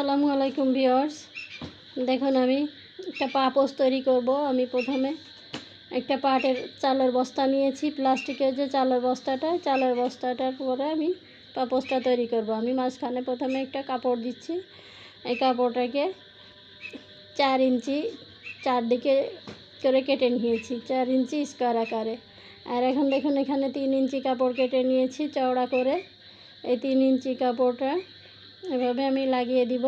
আসসালামু আলাইকুম ভিওর্স দেখুন আমি একটা পাপোস তৈরি করব। আমি প্রথমে একটা পাটের চালের বস্তা নিয়েছি। প্লাস্টিকের যে চালের বস্তাটা, চালের বস্তাটার পরে আমি পাপোসটা তৈরি করব। আমি মাঝখানে প্রথমে একটা কাপড় দিচ্ছি। এই কাপড়টাকে চার ইঞ্চি চারদিকে করে কেটে নিয়েছি, চার ইঞ্চি স্কোয়ার আকারে। আর এখন দেখুন, এখানে তিন ইঞ্চি কাপড় কেটে নিয়েছি, চওড়া করে। এই তিন ইঞ্চি কাপড়টা এভাবে আমি লাগিয়ে দিব।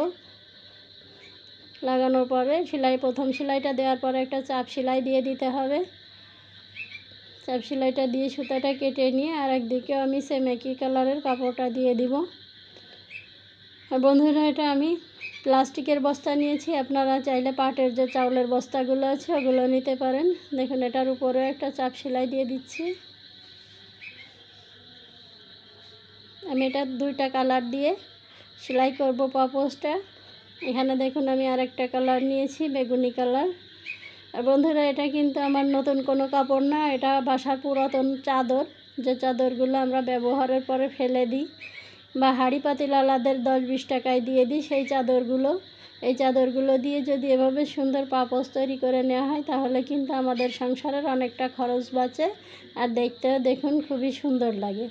লাগানোর পরে সেলাই, প্রথম সেলাইটা দেওয়ার পরে একটা চাপ সেলাই দিয়ে দিতে হবে। চাপ সেলাইটা দিয়ে সুতাটা কেটে নিয়ে আর একদিকেও আমি সেম একই কালারের কাপড়টা দিয়ে দিব। আর বন্ধুরা, এটা আমি প্লাস্টিকের বস্তা নিয়েছি। আপনারা চাইলে পাটের যে চাউলের বস্তাগুলো আছে, ওগুলো নিতে পারেন। দেখুন, এটার উপরে একটা চাপ সেলাই দিয়ে দিচ্ছি। আমি এটা দুইটা কালার দিয়ে সেলাই করব পাপোসটা। এখানে দেখুন আমি আরেকটা কালার নিয়েছি, বেগুনি কালার। আর বন্ধুরা, এটা কিন্তু আমার নতুন কোনো কাপড় না, এটা বাসার পুরাতন চাদর। যে চাদরগুলো আমরা ব্যবহারের পরে ফেলে দিই বা হাঁড়ি পাতিলালাদের দশ বিশ টাকায় দিয়ে দিই, সেই চাদরগুলো। এই চাদরগুলো দিয়ে যদি এভাবে সুন্দর পাপোস তৈরি করে নেওয়া হয়, তাহলে কিন্তু আমাদের সংসারের অনেকটা খরচ বাঁচে। আর দেখতেও দেখুন খুবই সুন্দর লাগে।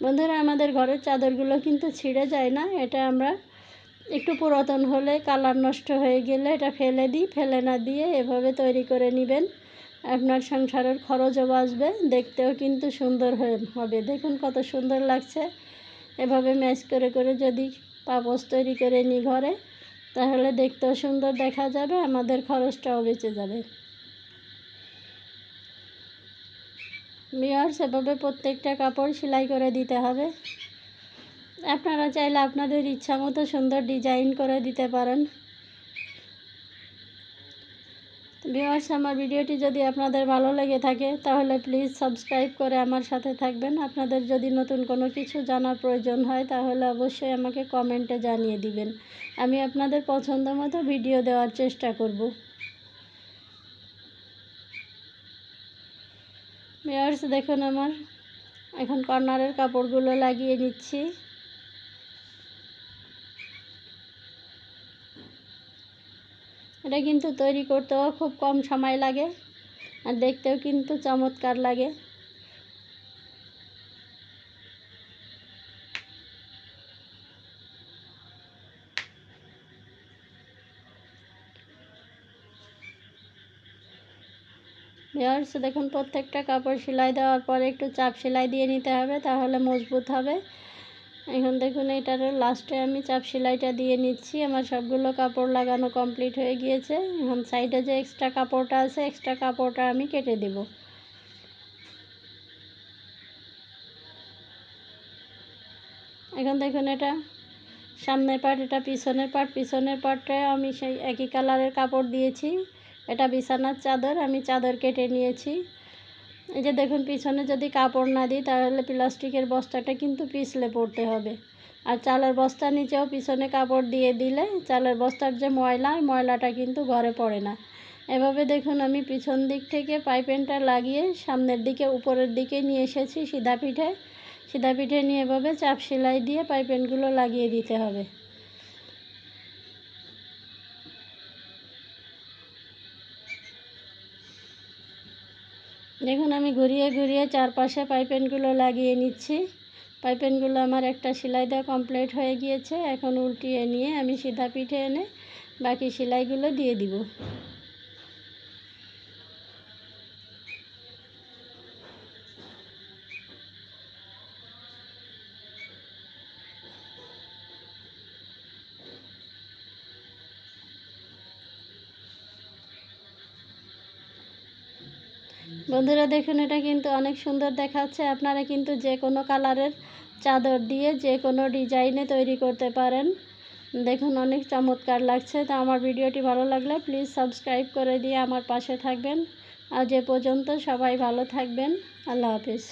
বন্ধুরা, আমাদের ঘরের চাদরগুলো কিন্তু ছিঁড়ে যায় না। এটা আমরা একটু পুরাতন হলে কালার নষ্ট হয়ে গেলে এটা ফেলে দিই। ফেলে না দিয়ে এভাবে তৈরি করে নেবেন। আপনার সংসারের খরচও বাঁচবে, দেখতেও কিন্তু সুন্দর হয়ে হবে। দেখুন কত সুন্দর লাগছে। এভাবে ম্যাচ করে করে যদি পাপোস তৈরি করে নিই ঘরে, তাহলে দেখতেও সুন্দর দেখা যাবে, আমাদের খরচটাও বেঁচে যাবে। বিয়ার সেভাবে প্রত্যেকটা কাপড় সেলাই করে দিতে হবে। আপনারা চাইলে আপনাদের ইচ্ছা মতো সুন্দর ডিজাইন করে দিতে পারেন। ভিওয়ার্স আমার ভিডিওটি যদি আপনাদের ভালো লেগে থাকে, তাহলে প্লিজ সাবস্ক্রাইব করে আমার সাথে থাকবেন। আপনাদের যদি নতুন কোনো কিছু জানার প্রয়োজন হয়, তাহলে অবশ্যই আমাকে কমেন্টে জানিয়ে দিবেন। আমি আপনাদের পছন্দ মতো ভিডিও দেওয়ার চেষ্টা করব। ভিওয়ার্স দেখুন আমার, এখন কর্নারের কাপড়গুলো লাগিয়ে নিচ্ছি। এটা কিন্তু তৈরি করতেও খুব কম সময় লাগে, আর দেখতেও কিন্তু চমৎকার লাগে। ভিওর্স দেখুন প্রত্যেকটা কাপড় সেলাই দেওয়ার পরে একটু চাপ সেলাই দিয়ে নিতে হবে, তাহলে মজবুত হবে। এখন দেখুন এটার লাস্টে আমি চাপ সেলাইটা দিয়ে নিচ্ছি। আমার সবগুলো কাপড় লাগানো কমপ্লিট হয়ে গিয়েছে। এখন সাইডে যে এক্সট্রা কাপড়টা আছে এক্সট্রা কাপড়টা আমি কেটে দেব। এখন দেখুন এটা সামনের পার্ট এটা পিছনের পার্ট পিছনের পার্টটায় আমি সেই একই কালারের কাপড় দিয়েছি। এটা বিছানার চাদর, আমি চাদর কেটে নিয়েছি। এই যে দেখুন, পিছনে যদি কাপড় না দিই, তাহলে প্লাস্টিকের বস্তাটা কিন্তু পিছলে পড়তে হবে। আর চালের বস্তার নিচেও পিছনে কাপড় দিয়ে দিলে চালের বস্তার যে ময়লা ময়লাটা কিন্তু ঘরে পড়ে না। এভাবে দেখুন, আমি পিছন দিক থেকে পাইপেনটা লাগিয়ে সামনের দিকে, উপরের দিকে নিয়ে এসেছি সিধা পিঠে সিধা পিঠে নিয়ে এভাবে চাপ সেলাই দিয়ে পাইপেনগুলো লাগিয়ে দিতে হবে। দেখুন, আমি ঘুরিয়ে ঘুরিয়ে চারপাশে পাইপেনগুলো লাগিয়ে নিচ্ছি। পাইপেনগুলো আমার একটা সেলাই দেওয়া কমপ্লিট হয়ে গিয়েছে। এখন উল্টিয়ে নিয়ে আমি সিধা পিঠে এনে বাকি সেলাইগুলো দিয়ে দিব। বন্ধুরা দেখুন, এটা কিন্তু অনেক সুন্দর দেখাচ্ছে। আপনারা কিন্তু যে কোনো কালারের চাদর দিয়ে যে কোনো ডিজাইনে তৈরি করতে পারেন। দেখুন, অনেক চমৎকার লাগছে। তো আমার ভিডিওটি ভালো লাগলে প্লিজ সাবস্ক্রাইব করে দিয়ে আমার পাশে থাকবেন। আজ এ পর্যন্ত সবাই ভালো থাকবেন। আল্লাহ হাফিজ।